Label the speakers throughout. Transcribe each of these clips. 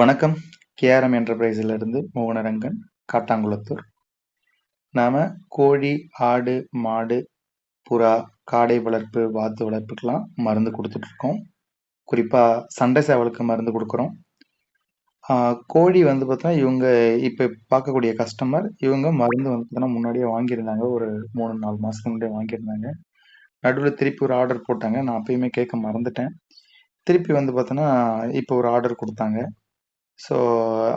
Speaker 1: வணக்கம். கேஆர்எம் என்டர்பிரைஸிலிருந்து மோகனரங்கன் காட்டாங்குளத்தூர். நாம் கோழி ஆடு மாடு புறா காடை வளர்ப்பு வாத்து வளர்ப்புக்கெலாம் மருந்து கொடுத்துட்ருக்கோம். குறிப்பாக சண்டை சேவலுக்கு மருந்து கொடுக்குறோம். கோழி வந்து பார்த்தோன்னா இவங்க இப்போ பார்க்கக்கூடிய கஸ்டமர் இவங்க மருந்து வந்து பார்த்தோன்னா முன்னாடியே வாங்கியிருந்தாங்க. ஒரு மூணு நாலு மாதத்துக்கு முன்னாடியே வாங்கியிருந்தாங்க. நடுவில் திருப்பி ஒரு ஆர்டர் போட்டாங்க. நான் அப்பயுமே கேட்க மறந்துட்டேன். திருப்பி வந்து பார்த்தோன்னா இப்போ ஒரு ஆர்டர் கொடுத்தாங்க. ஸோ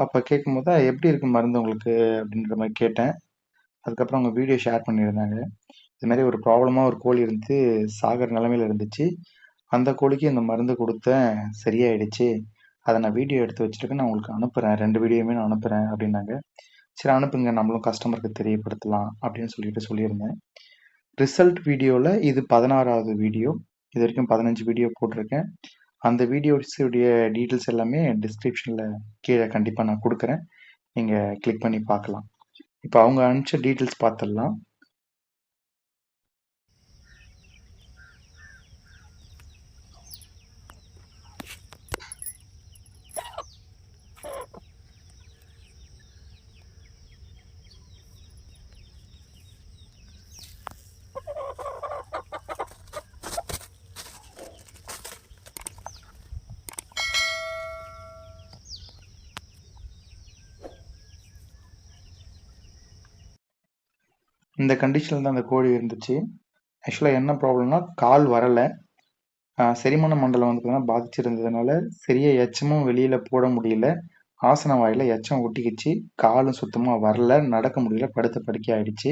Speaker 1: அப்போ கேட்கும்போது எப்படி இருக்கு மருந்து உங்களுக்கு? அப்படின்ற மாதிரி கேட்டேன். அதுக்கப்புறம் அவங்க வீடியோ ஷேர் பண்ணியிருந்தாங்க. இது மாதிரி ஒரு ப்ராப்ளமாக ஒரு கோழி இருந்து சாகர் நிலமையில இருந்துச்சு. அந்த கோழிக்கு இந்த மருந்து கொடுத்தேன். சரியாயிடுச்சு. அதை நான் வீடியோ எடுத்து வச்சுருக்கேன் நான் உங்களுக்கு அனுப்புகிறேன் ரெண்டு வீடியோவுமே நான் அனுப்புகிறேன் அப்படின்னாங்க. சரி அனுப்புங்க. நம்மளும் கஸ்டமருக்கு தெரியப்படுத்தலாம் அப்படின்னு சொல்லிட்டு சொல்லியிருந்தேன். ரிசல்ட் வீடியோவில் இது பதினாறாவது வீடியோ. இது வரைக்கும் பதினஞ்சு வீடியோ போட்டிருக்கேன். அந்த வீடியோஸுடைய டீட்டெயில்ஸ் எல்லாமே டிஸ்கிரிப்ஷனில் கீழே கண்டிப்பாக நான் கொடுக்குறேன். நீங்கள் கிளிக் பண்ணி பார்க்கலாம். இப்போ அவங்க அனுப்பிச்ச டீட்டெயில்ஸ் பார்த்துடலாம். இந்த கண்டிஷனில் தான் அந்த கோழி இருந்துச்சு. ஆக்சுவலாக என்ன ப்ராப்ளம்னா கால் வரலை. செரிமான மண்டலம் வந்து பார்த்தீங்கன்னா பாதிச்சிருந்ததுனால சரியாக எச்சமும் வெளியில் போட முடியல. ஆசன வாயில் எச்சம் ஒட்டிக்கிச்சு. காலும் சுத்தமாக வரல. நடக்க முடியல. படுத்த படுக்கை ஆயிடுச்சு.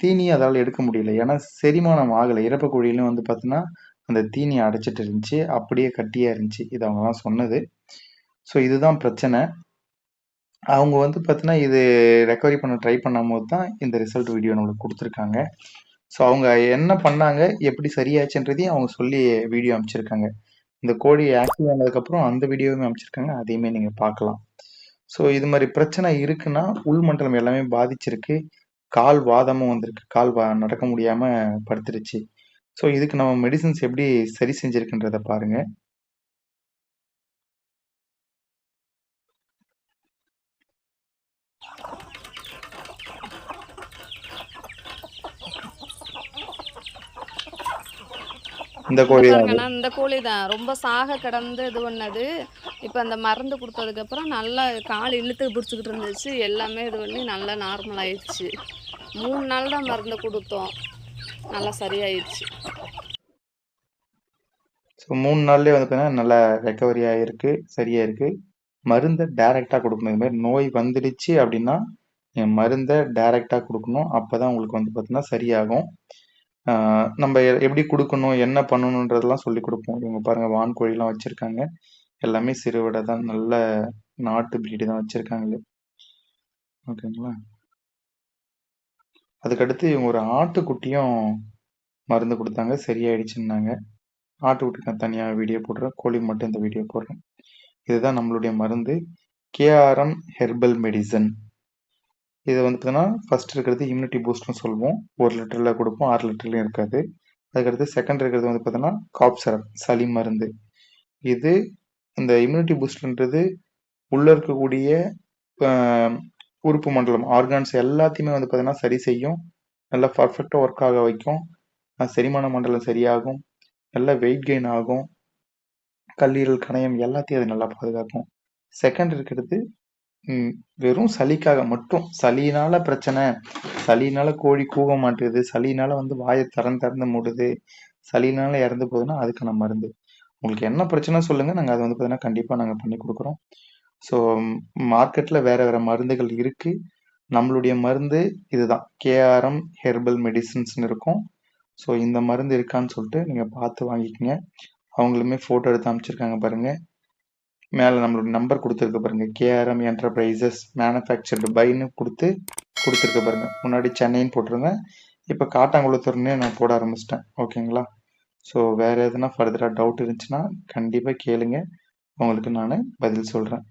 Speaker 1: தீனி அதால் எடுக்க முடியல. ஏன்னா செரிமானம் ஆகலை. இறப்பு குழியிலும் வந்து பார்த்தீங்கன்னா அந்த தீனி அடைச்சிட்டு இருந்துச்சு. அப்படியே கட்டியாக இருந்துச்சு. இது அவங்கலாம் சொன்னது. ஸோ இதுதான் பிரச்சனை. அவங்க வந்து பார்த்தீங்கன்னா, இது ரெக்கவரி பண்ண ட்ரை பண்ணும்போது தான், இந்த ரிசல்ட் வீடியோ நம்மளுக்கு கொடுத்துருக்காங்க ஸோ அவங்க என்ன பண்ணாங்க? எப்படி சரியாச்சுன்றதையும் அவங்க சொல்லி வீடியோ அமைச்சிருக்காங்க இந்த கோழி ஆக்டிவ் ஆனதுக்கப்புறம் அந்த வீடியோவுமே அமைச்சிருக்காங்க அதையுமே நீங்கள் பார்க்கலாம். ஸோ இது மாதிரி பிரச்சனை இருக்குன்னா, உள்மண்டலம் எல்லாமே பாதிச்சிருக்கு. கால் வாதமும் வந்திருக்கு. கால் வா நடக்க முடியாமல் படுத்துருச்சு. ஸோ இதுக்கு நம்ம மெடிசன்ஸ் எப்படி சரி செஞ்சுருக்குன்றதை பாருங்கள் இந்த கோழி
Speaker 2: இந்த கோழி தான். ரொம்ப சாக கிடந்து இது பண்ணது இப்போ அந்த மருந்து கொடுத்ததுக்கப்புறம் நல்லா கால் இழுத்து பிடிச்சிக்கிட்டு இருந்துச்சு. எல்லாமே இது பண்ணி நல்லா நார்மல் ஆயிடுச்சு. மூணு நாள் தான் மருந்து கொடுத்தோம். நல்லா சரியாயிடுச்சு.
Speaker 1: ஸோ மூணு நாள்லேயே வந்து பார்த்தீங்கன்னா நல்லா ரெக்கவரி ஆகிருக்கு சரியாக இருக்குது மருந்தை டைரெக்டாக கொடுக்கணும். இது மாதிரி நோய் வந்துடுச்சு அப்படின்னா மருந்தை டைரெக்டாக கொடுக்கணும். அப்போ தான் உங்களுக்கு வந்து பார்த்தீங்கன்னா சரியாகும். நம்ம எப்படி கொடுக்கணும் என்ன பண்ணணுன்றதெல்லாம் சொல்லி கொடுப்போம். இவங்க பாருங்க வான்கோழிலாம் வச்சிருக்காங்க. எல்லாமே சிறுவிடை தான். நல்ல நாட்டு பிரீடு தான் வச்சிருக்காங்களே ஓகேங்களா? அதுக்கடுத்து இவங்க ஒரு ஆட்டுக்குட்டியும் மருந்து கொடுத்தாங்க. சரியாயிடுச்சுன்னாங்க. ஆட்டுக்குட்டிக்கு நான் தனியாக வீடியோ போடுறேன். கோழி மட்டும் இந்த வீடியோ போடுறேன். இதுதான் நம்மளுடைய மருந்து. KRM herbal medicine. இது வந்து பார்த்தீங்கன்னா ஃபர்ஸ்ட் இருக்கிறது இம்யூனிட்டி பூஸ்ட்னு சொல்லுவோம். ஒரு லிட்டரில் கொடுப்போம் ஆறு லிட்டர்லையும் இருக்காது. அதுக்கடுத்து செகண்ட் இருக்கிறது வந்து பார்த்தீங்கன்னா காப் சரப் சளி மருந்து. இது இந்த இம்யூனிட்டி பூஸ்ட்ன்றது உள்ளே இருக்கக்கூடிய உறுப்பு மண்டலம் ஆர்கான்ஸ் எல்லாத்தையுமே வந்து பார்த்தீங்கன்னா சரி செய்யும். நல்லா பர்ஃபெக்டாக ஒர்க் ஆக வைக்கும். செரிமான மண்டலம் சரியாகும். நல்லா வெயிட் கெயின் ஆகும். கல்லீரல் கணையம் எல்லாத்தையும் அது நல்லா பாதுகாக்கும். செகண்ட் இருக்கிறது வெறும் சளிக்காக மட்டும். சளியினால பிரச்சனை. சளியினால கோழி கூவ மாட்டேங்குது சளியினால வந்து வாயை திறந்து திறந்து மூடுது. சளியினால இறந்து போகுதுன்னா அதுக்கான மருந்து. உங்களுக்கு என்ன பிரச்சனை சொல்லுங்க. நாங்கள் அதை வந்து பார்த்தீங்கன்னா கண்டிப்பாக நாங்கள் பண்ணி கொடுக்குறோம். ஸோ மார்க்கெட்டில் வேற வேற மருந்துகள் இருக்கு. நம்மளுடைய மருந்து இதுதான். கேஆர்எம் ஹெர்பல் மெடிசின்ஸ்னு இருக்கும். ஸோ இந்த மருந்து இருக்கான்னு சொல்லிட்டு நீங்கள் பார்த்து வாங்கிக்கோங்க. அவங்களுமே ஃபோட்டோ எடுத்து அமைச்சிருக்காங்க பாருங்கள் மேலே நம்மளோட நம்பர் கொடுத்துருக்க பாருங்க. கேஆர்எம் என்டர்பிரைசஸ் மேனுஃபேக்சர்டு பைன்னு கொடுத்து கொடுத்துருக்க பாருங்க. முன்னாடி சென்னைன்னு போட்டிருந்தேன். இப்போ காட்டாங்குளத்தூர்னே நான் போட ஆரம்பிச்சிட்டேன். ஓகேங்களா? ஸோ வேறு எதுனா ஃபர்தராக டவுட் இருந்துச்சுன்னா கண்டிப்பாக கேளுங்க. உங்களுக்கு நான் பதில் சொல்கிறேன்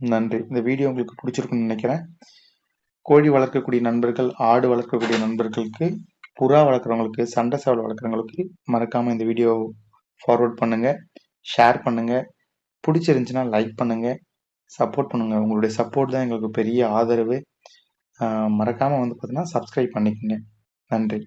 Speaker 1: நன்றி. இந்த வீடியோ உங்களுக்கு பிடிச்சிருக்குன்னு நினைக்கிறேன். கோழி வளர்க்கக்கூடிய நண்பர்கள் ஆடு வளர்க்கக்கூடிய நண்பர்களுக்கு புறா வளர்க்குறவங்களுக்கு சண்டை சேவல் வளர்க்குறவங்களுக்கு மறக்காமல் இந்த வீடியோ ஃபார்வர்ட் பண்ணுங்கள் ஷேர் பண்ணுங்கள் பிடிச்சிருந்துச்சின்னா லைக் பண்ணுங்கள் சப்போர்ட் பண்ணுங்கள் உங்களுடைய சப்போர்ட் தான் எங்களுக்கு பெரிய ஆதரவு. மறக்காமல் வந்து பார்த்தீங்கன்னா சப்ஸ்கிரைப் பண்ணிக்கோங்க. நன்றி.